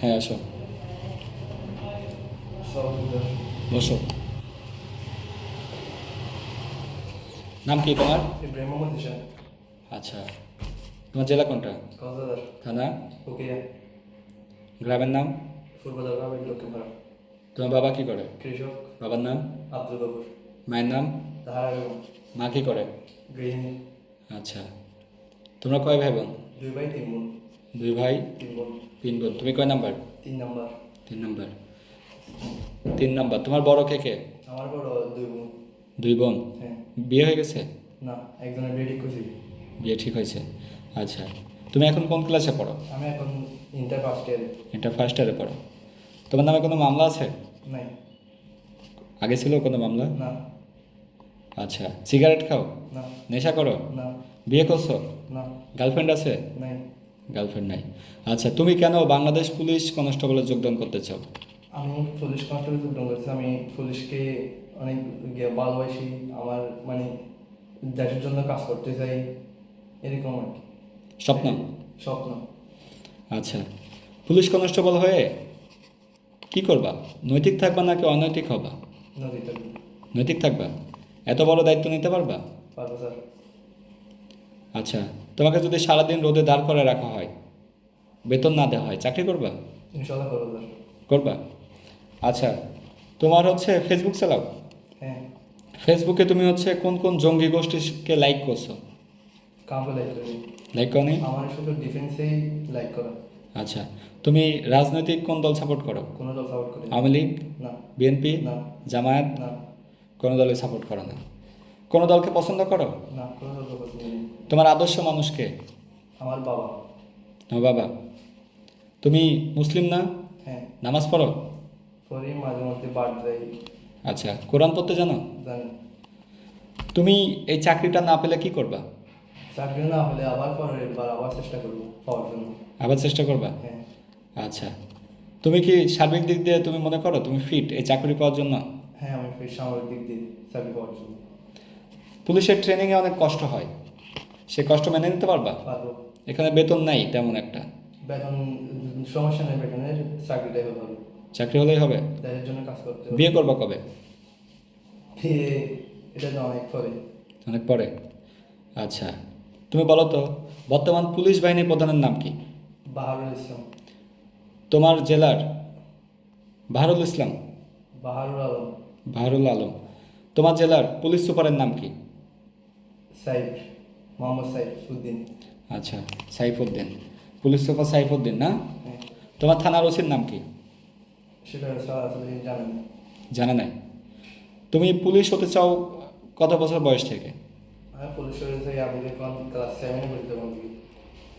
হ্যাঁ আসো। বসো। নাম কি তোমার? আচ্ছা। তোমার জেলা কোনটা? থানা? গ্রামের নাম? তোমার বাবা কি করে? কৃষক। বাবার নাম? আব্দুল বাবুর মায়ের নাম? তাহারা মা কি করে? আচ্ছা। তোমরা কয় ভাই বোন? দুই ভাই তিন বোন। দুই ভাই তিন বোন তুমি কয় নাম্বার তিন নাম্বার তিন নাম্বার তিন নাম্বার তোমার বড় কে কে আমার বড় দুই বোন দুই বোন হ্যাঁ বিয়ে হয়ে গেছে না একজনের বিয়ে ঠিক করছি বিয়ে ঠিক হয়েছে আচ্ছা তুমি এখন কোন ক্লাসে পড়ো আমি এখন ইন্টার ফার্স্ট ইয়ারে ইন্টার ফার্স্ট ইয়ারে পড়ো তোমার নামে কোনো মামলা আছে নাই আগে ছিল কোনো মামলা না আচ্ছা সিগারেট খাও না নেশা করো না বিয়ে করছ না গার্লফ্রেন্ড আছে নাই গার্লফ্রেন্ড নাই। আচ্ছা তুমি কেন বাংলাদেশ পুলিশ কনস্টেবলে যোগদান করতে চাও? আমি পুলিশ কনস্টেবল যোগদান করেছি আমি পুলিশকে অনেক ভালোবাসি। আমার মানে দেশের জন্য কাজ করতে চাই। এরকম আর কি। স্বপ্ন? স্বপ্ন। আচ্ছা পুলিশ কনস্টেবল হয়ে কি করবা? নৈতিক থাকবা নাকি অনৈতিক হবা? নৈতিক থাকবা? এত বড় দায়িত্ব নিতে পারবা? পারব স্যার। আচ্ছা তোমাকে যদি সারাদিন রোদে দাঁড় করে রাখা হয় বেতন না দেওয়া হয় চাকরি করবা? করব আচ্ছা তোমার হচ্ছে ফেসবুক চালাও? হ্যাঁ। ফেসবুকে তুমি হচ্ছে কোন কোন জঙ্গি গোষ্ঠীকে লাইক করছ? লাইক করনি। আমার শুধু ডিফেন্সেই লাইক করা। আচ্ছা তুমি রাজনৈতিক কোন দল সাপোর্ট করো? কোনো দল সাপোর্ট করি। আওয়ামী লীগ? না। বিএনপি? না। জামায়াত? না। কোনো দলে সাপোর্ট করো না। কোনো দলকে পছন্দ করো? না কোনো দল পছন্দ নেই তোমার আদর্শ মানুষকে? আমার বাবা। তোমার বাবা? তুমি মুসলিম না? হ্যাঁ। নামাজ পড়ো? মাঝে মধ্যে বাদ আচ্ছা কোরআন পড়তে জানো? জানি। তুমি এই চাকরিটা না পেলে কি করবা? চাকরি না হলে আবার পরের বার আবার চেষ্টা করব পাওয়ার জন্য। আবার চেষ্টা করবা? হ্যাঁ। আচ্ছা। তুমি কি সার্বিক দিক দিয়ে তুমি মনে করো তুমি ফিট এই চাকরি পাওয়ার জন্য? হ্যাঁ আমি ফিট সামরিক দিক দিয়ে চাকরি পাওয়ার জন্য। পুলিশের ট্রেনিংয়ে অনেক কষ্ট হয়। সে কষ্ট মেনে নিতে পারবা? পারব। এখানে বেতন নাই তেমন একটা। বেতন সমস্যা নেই বেতনের চাকরিটাই হবে। চাকরি হলেই হবে? দেশের জন্য কাজ করতে বিয়ে করবা কবে? বিয়ে এটা তো অনেক পরে। অনেক পরে? আচ্ছা তুমি বলো তো বর্তমান পুলিশ বাহিনীর প্রধানের নাম কি? বাহারুল ইসলাম। তোমার জেলার? বাহারুল ইসলাম। বাহারুল আলম। বাহারুল আলম। তোমার জেলার পুলিশ সুপারের নাম কি? সাইফ মোহাম্মদ সাইফ উদ্দিন আচ্ছা সাইফুদ্দিন। পুলিশ সুপার সাইফুদ্দিন না? হ্যাঁ। তোমার থানার ওসির নাম কি? সেটা জানেন। জানা নাই। তুমি পুলিশ হতে চাও কত বছর বয়স থেকে? Police class.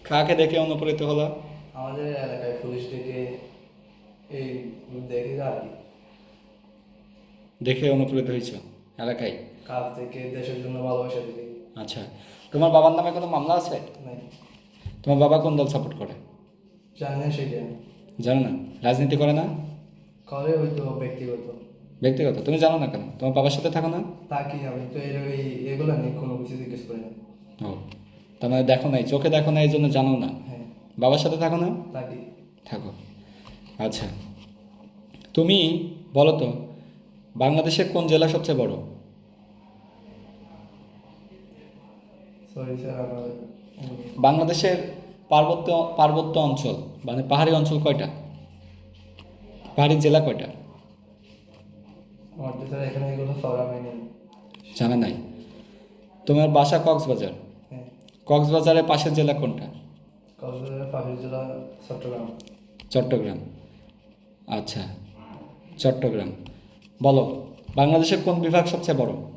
কাকে দেখে অনুপ্রাণিত হলো? আমাদের এলাকায় পুলিশ ডেকে এই দেখে আর কি। দেখে অনুপ্রাণিত হয়েছ এলাকায়? কাজ থেকে দেশের জন্য ভালোবাসা থেকে আচ্ছা তোমার বাবার নামে কোনো মামলা আছে? তোমার বাবা কোন দল সাপোর্ট করে? জানি না সেটা জানো না? রাজনীতি করে না? করে হয়তো ব্যক্তিগত। ব্যক্তিগত? তুমি জানো না কেন? তোমার বাবার সাথে থাকো না? তা কি আমি তো এর এগুলো নিয়ে কোনো কিছু জিজ্ঞেস করি না। ও তার মানে দেখো নাই চোখে দেখো না এই জন্য জানো না? হ্যাঁ। বাবার সাথে থাকো না? তা কি থাকো। আচ্ছা তুমি বলো তো বাংলাদেশের কোন জেলা সবচেয়ে বড় সরি স্যার আমার বাংলাদেশের পার্বত্য পার্বত্য অঞ্চল মানে পাহাড়ি অঞ্চল কয়টা? পাহাড়ি জেলা কয়টা? জানা নাই। তোমার বাসা কক্সবাজার। হ্যাঁ। কক্সবাজারের পাশের জেলা কোনটা? কক্সবাজারের পাশের জেলা চট্টগ্রাম। চট্টগ্রাম। আচ্ছা চট্টগ্রাম। বলো বাংলাদেশের কোন বিভাগ সবচেয়ে বড়?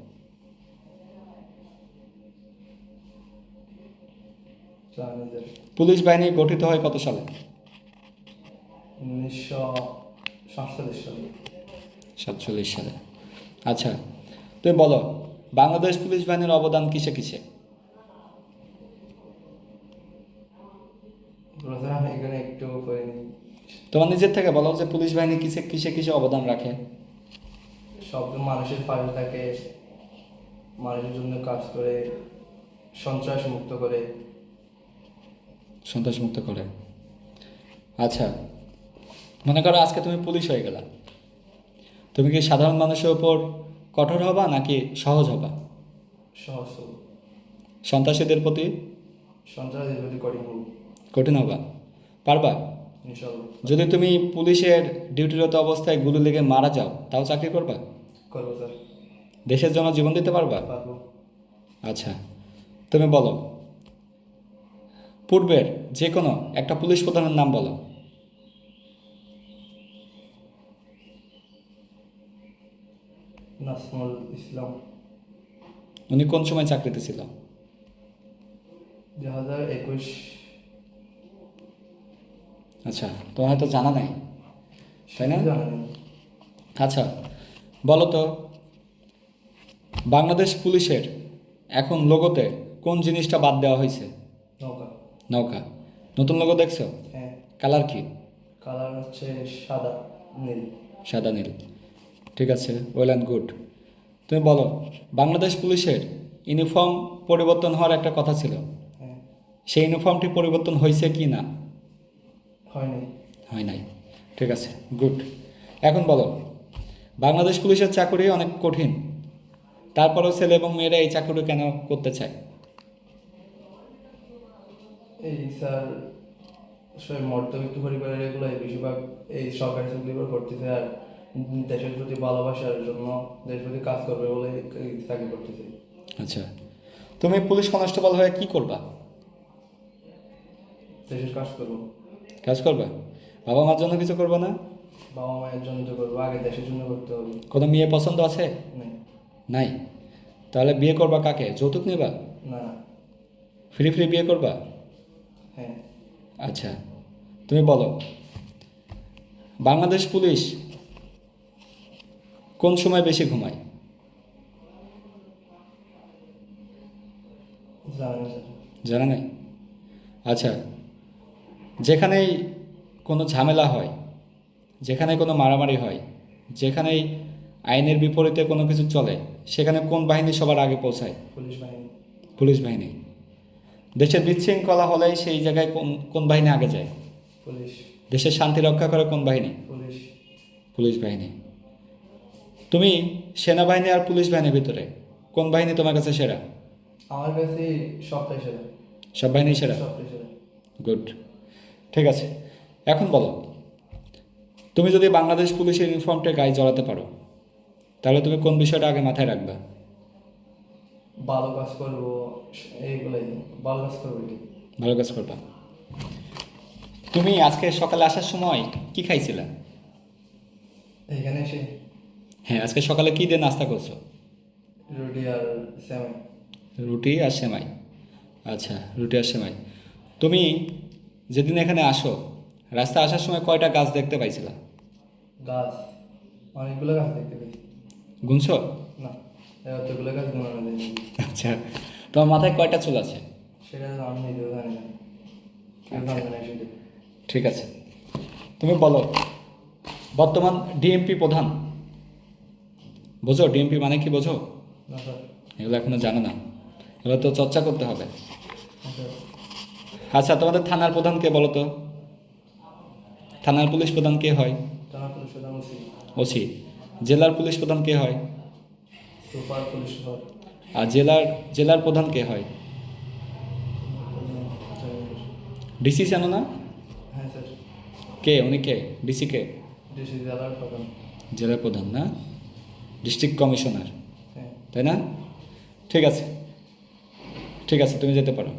পুলিশ বাহিনী গঠিত হয় কত সালে? উনিশশো সাতচল্লিশ সালে। সাতচল্লিশ সালে। আচ্ছা তুমি বলো বাংলাদেশ পুলিশ বাহিনীর অবদান কিসে কিসে? তোমার নিজের থেকে বলো যে পুলিশ বাহিনী কিসে কিসে কিসে অবদান রাখে? সব মানুষের পাশে থাকে মানুষের জন্য কাজ করে সন্ত্রাস মুক্ত করে। সন্ত্রাসমুক্ত করে। আচ্ছা মনে করো আজকে তুমি পুলিশ হয়ে গেলা। তুমি কি সাধারণ মানুষের উপর কঠোর হবা নাকি সহজ হবা? সহজ। সন্ত্রাসীদের প্রতি সন্ত্রাসীদের প্রতি কঠিন কঠিন হবা। পারবা? যদি তুমি পুলিশের ডিউটিরত অবস্থায় গুলি লেগে মারা যাও তাও চাকরি করবা? করব স্যার। দেশের জন্য জীবন দিতে পারবা। আচ্ছা তুমি বলো পূর্বের যে কোনো একটা পুলিশ প্রধানের নাম বলো। নাসমুল ইসলাম। উনি কোন সময় চাকরিতে ছিল? দু হাজার একুশ। আচ্ছা তোমার হয়তো জানা নাই তাই না? আচ্ছা বলো তো বাংলাদেশ পুলিশের এখন লোগোতে কোন জিনিসটা বাদ দেওয়া হয়েছে? নৌকা। নতুন লোগো দেখছ? হ্যাঁ। কালার কি? কালার হচ্ছে সাদা নীল। সাদা নীল। ঠিক আছে ওয়েল অ্যান্ড গুড তুমি বলো বাংলাদেশ পুলিশের ইউনিফর্ম পরিবর্তন হওয়ার একটা কথা ছিল। হ্যাঁ। সেই ইউনিফর্মটি পরিবর্তন হয়েছে কি না? হয়নি হয় নাই। ঠিক আছে গুড এখন বলো বাংলাদেশ পুলিশের চাকরি অনেক কঠিন। তারপরেও ছেলে এবং মেয়েরা এই চাকরি কেন করতে চায়? এই স্যার মধ্যবিত্ত পরিবারের এগুলো বেশিরভাগ এই সরকারি চাকরিগুলো করতেছে আর দেশের প্রতি ভালোবাসার জন্য দেশের প্রতি কাজ করবে বলে চাকরি করতেছে। আচ্ছা তুমি পুলিশ কনস্টেবল হয়ে কি করবা? দেশের কাজ করব। কাজ করবা? বাবা মার জন্য কিছু করবা না? বাবা মায়ের জন্য তো করব আগে দেশের জন্য করতে হবে। কোনো মেয়ে পছন্দ আছে? নেই। তাহলে বিয়ে করবা কাকে? যৌতুক নেবা? না। ফ্রি ফ্রি বিয়ে করবা? হ্যাঁ। আচ্ছা তুমি বলো বাংলাদেশ পুলিশ কোন সময় বেশি ঘুমায়? জানা নেই। আচ্ছা যেখানেই কোনো ঝামেলা হয় যেখানে কোনো মারামারি হয় যেখানেই আইনের বিপরীতে কোনো কিছু চলে সেখানে কোন বাহিনী সবার আগে পৌঁছায়? পুলিশ বাহিনী। পুলিশ বাহিনী। দেশের বিশৃঙ্খলা হলেই সেই জায়গায় কোন কোন বাহিনী আগে যায়? পুলিশ। দেশের শান্তি রক্ষা করে কোন বাহিনী? পুলিশ। পুলিশ বাহিনী। তুমি সেনাবাহিনী আর পুলিশ বাহিনীর ভিতরে কোন বাহিনী তোমার কাছে সেরা? আমার কাছে সবটাই সেরা। সব বাহিনী সেরা? গুড। ঠিক আছে। এখন বলো তুমি যদি বাংলাদেশ পুলিশের ইউনিফর্মটা গায়ে জড়াতে পারো তাহলে তুমি কোন বিষয়টা আগে মাথায় রাখবে? ভালো কাজ করব এইগুলাই ভালো কাজ করব ভালো কাজ করবা। তুমি আজকে সকালে আসার সময় কি খাইছিলে? এইখানে এসে হ্যাঁ আজকে সকালে কি দিয়ে নাস্তা করছ? রুটি আর সেমাই। রুটি আর সেমাই। আচ্ছা রুটি আর সেমাই। তুমি যেদিন এখানে আসো রাস্তা আসার সময় কয়টা গাছ দেখতে পাইছিলা? গাছ অনেকগুলো গাছ দেখতে পেয়েছি। গুনছো? না। গাছ যায় আচ্ছা তোমার মাথায় কয়টা চুল আছে? সেটা তো আমি নিজেও জানি না। কেউ জানবে না সেটা ঠিক আছে। তুমি বলো বর্তমান ডিএমপি প্রধান। বোঝো ডিএমপি মানে কি বোঝো? এগুলো এখনও জানো না। এগুলো তো চর্চা করতে হবে। আচ্ছা আচ্ছা তোমাদের থানার প্রধান কে বলো তো? থানার পুলিশ প্রধান কে হয়? ওসি। জেলার পুলিশ প্রধান কে হয়? সুপার পুলিশ সুপার আর জেলার জেলার প্রধান কে হয়? ডিসি জানো না? হ্যাঁ স্যার। কে উনি কে? ডিসি কে? ডিসি জেলার প্রধান। জেলার প্রধান না? District commissioner. হ্যাঁ। তাই না? ঠিক আছে। ঠিক আছে তুমি যেতে পারো।